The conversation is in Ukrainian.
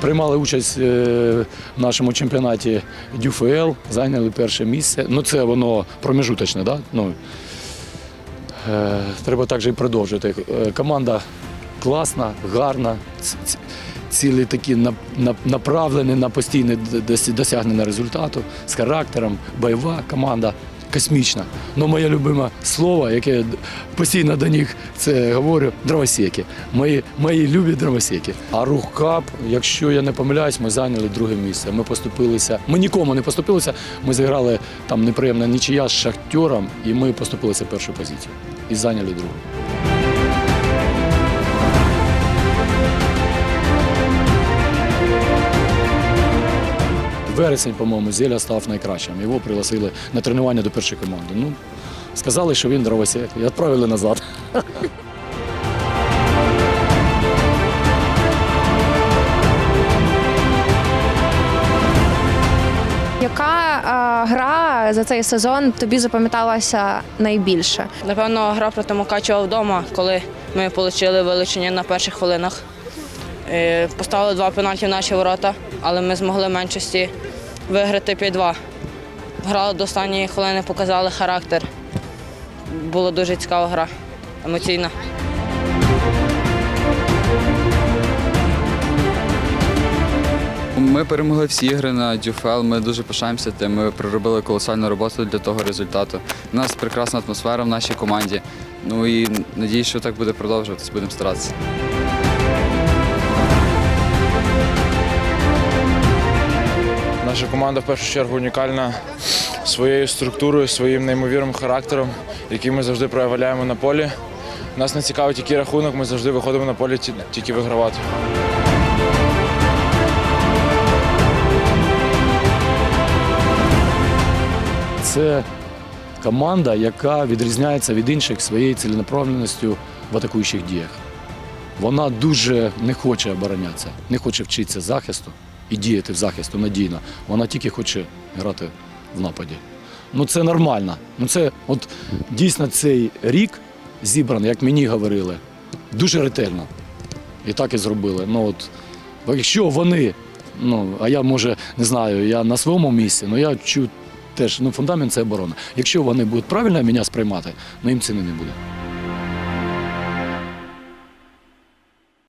приймали участь е, в нашому чемпіонаті ДЮФЛ, зайняли перше місце. Ну це воно промежуточне, да? ну, е, треба також і продовжити. Е, Команда класна, гарна, цілі такі на- на- направлені на постійне досягнення результату з характером, бойова команда. Космічна. Ну, моє любиме слово, яке постійно до них це говорю, дровосеки. Мої, мої любі дровосеки. А рух кап, якщо я не помиляюсь, ми зайняли друге місце. Ми поступилися. Ми нікому не поступилися. Ми зіграли там неприємна нічия з шахтером, і ми поступилися першу позицію. І зайняли другу. Вересень, по-моєму, Зеля став найкращим. Його пригласили на тренування до першої команди. Ну, сказали, що він дровосек, і відправили назад. Яка е, гра за цей сезон тобі запам'яталася найбільше? Напевно, гра проти Мукачева вдома, коли ми отримали вилучення на перших хвилинах. Е, Поставили два пенальті в наші ворота, але ми змогли в меншості виграти 5-2. Грали до останньої хвилини, показали характер. Була дуже цікава гра, емоційна. Ми перемогли всі ігри на Дюфел. Ми дуже пишаємося тим. Ми проробили колосальну роботу для того результату. У нас прекрасна атмосфера в нашій команді. Ну і надіюсь, що так буде продовжуватись. Будемо старатися. Наша команда в першу чергу унікальна своєю структурою, своїм неймовірним характером, який ми завжди проявляємо на полі. Нас не цікавить, який рахунок, ми завжди виходимо на полі тільки вигравати. Це команда, яка відрізняється від інших своєю ціленаправленістю в атакуючих діях. Вона дуже не хоче оборонятися, не хоче вчитися захисту і діяти в захисту надійно. Вона тільки хоче грати в нападі. Ну це нормально. Ну це от дійсно цей рік зібраний, як мені говорили, дуже ретельно. І так і зробили. Ну от, якщо вони, ну а я може не знаю, я на своєму місці, але я чую теж, ну фундамент це оборона. Якщо вони будуть правильно мене сприймати, ну їм ціни не буде.